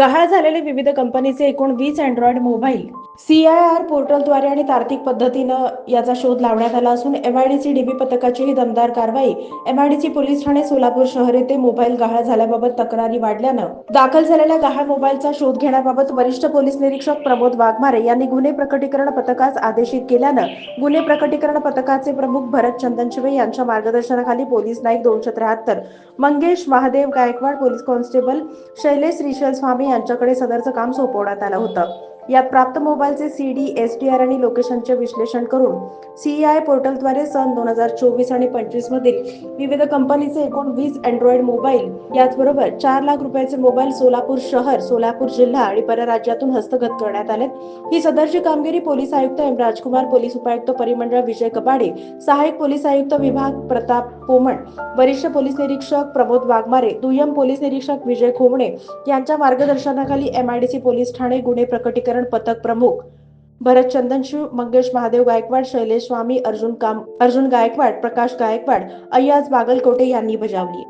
गहाळ झालेले विविध कंपनीचे एकूण वीस android mobile C I R पोर्टलद्वारे आणि तार्किक पद्धतीनं याचा शोध लावण्यात आला असून एमआयडीसी डीबी पथकाची ही दमदार कारवाई एमआयडीसी पोलीस ठाणे सोलापूर शहर येथे मोबाईल गहाळ झाल्याबाबत तक्रारी वाढल्यानं दाखल झालेल्या गहाळ मोबाईलचा शोध घेण्याबाबत वरिष्ठ पोलीस निरीक्षक प्रमोद वाघमारे यांनी गुन्हे प्रकटीकरण पथकास आदेशित केल्यानं गुन्हे प्रकटीकरण पथकाचे प्रमुख भरत चंदनशिवे यांच्या मार्गदर्शनाखाली पोलीस नाईक दोनशे त्र्याहत्तर मंगेश महादेव गायकवाड पोलीस कॉन्स्टेबल शैलेश श्रीशल स्वामी यांच्याकडे सदरचं काम सोपवण्यात आलं होतं. यात प्राप्त मोबाईलचे C D S T R आणि लोकेशनचे विश्लेषण करून सीआय पोर्टलद्वारे सन दोन हजार चोवीस आणि पंचवीस मधील विविध कंपनीचे एकूण वीस अँड्रॉइड मोबाईल याचबरोबर चार लाख रुपयाचे मोबाईल सोलापूर शहर सोलापूर जिल्हा आणि परराज्यातून हस्तगत करण्यात आले ही सदरची कामगिरी पोलीस आयुक्त एम. राजकुमार पोलीस उपायुक्त परिमंडळ विजय कपाडे सहाय्यक पोलीस आयुक्त विभाग प्रताप पोमण वरिष्ठ पोलीस निरीक्षक प्रमोद वाघमारे दुय्यम पोलीस निरीक्षक विजय खोमणे यांच्या मार्गदर्शनाखाली एमआयडीसी पोलीस ठाणे गुन्हे प्रकटीकरण पथक प्रमुख भरत चंदनशिव मंगेश महादेव गायकवाड शैलेश स्वामी अर्जुन काम अर्जुन गायकवाड प्रकाश गायकवाड अय्याज बागलकोटे यांनी बजावली.